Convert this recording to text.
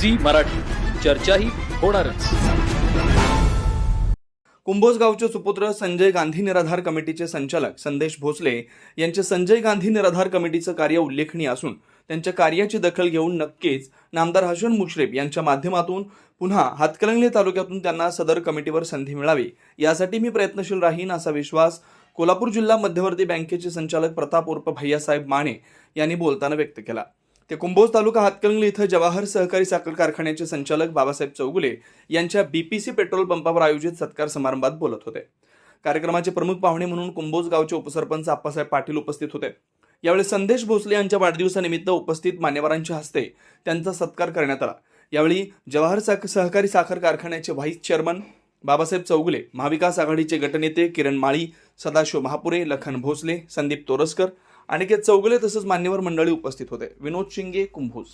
Zee Marathi. चर्चाही होणारच. कुंभोज गावचे सुपुत्र संजय गांधी निराधार कमिटीचे संचालक संदेश भोसले यांचे संजय गांधी निराधार कमिटीचं कार्य उल्लेखनीय असून त्यांच्या कार्याची दखल घेऊन नक्कीच नामदार हसन मुश्रीफ यांच्या माध्यमातून पुन्हा हातकलंगले तालुक्यातून त्यांना सदर कमिटीवर संधी मिळावी. यासाठी मी प्रयत्नशील राहीन असा विश्वास कोल्हापूर जिल्हा मध्यवर्ती बँकेचे संचालक प्रताप उर्फ भैयासाहेब माने यांनी बोलताना व्यक्त केला. ते कुंभोज तालुका हातकंगली इथं जवाहर सहकारी साखर कारखान्याचे संचालक बाबासाहेब चौगुले यांच्या बीपीसी पेट्रोल पंपावर आयोजित सत्कार समारंभात बोलत होते. कार्यक्रमाचे प्रमुख पाहुणे म्हणून कुंभोज गावचे उपसरपंच आप्पासाहेब पाटील उपस्थित होते. यावेळी संदेश भोसले यांच्या वाढदिवसानिमित्त उपस्थित मान्यवरांच्या हस्ते त्यांचा सत्कार करण्यात आला. यावेळी जवाहर साख सहकारी साखर कारखान्याचे व्हाईस चेअरमन बाबासाहेब चौगुले महाविकास आघाडीचे गटनेते किरण माळी सदाशिव महापुरे लखन भोसले संदीप तोरसकर अनिकेत चौगले तसंच मान्यवर मंडळी उपस्थित होते. विनोद शिंगे कुंभोज.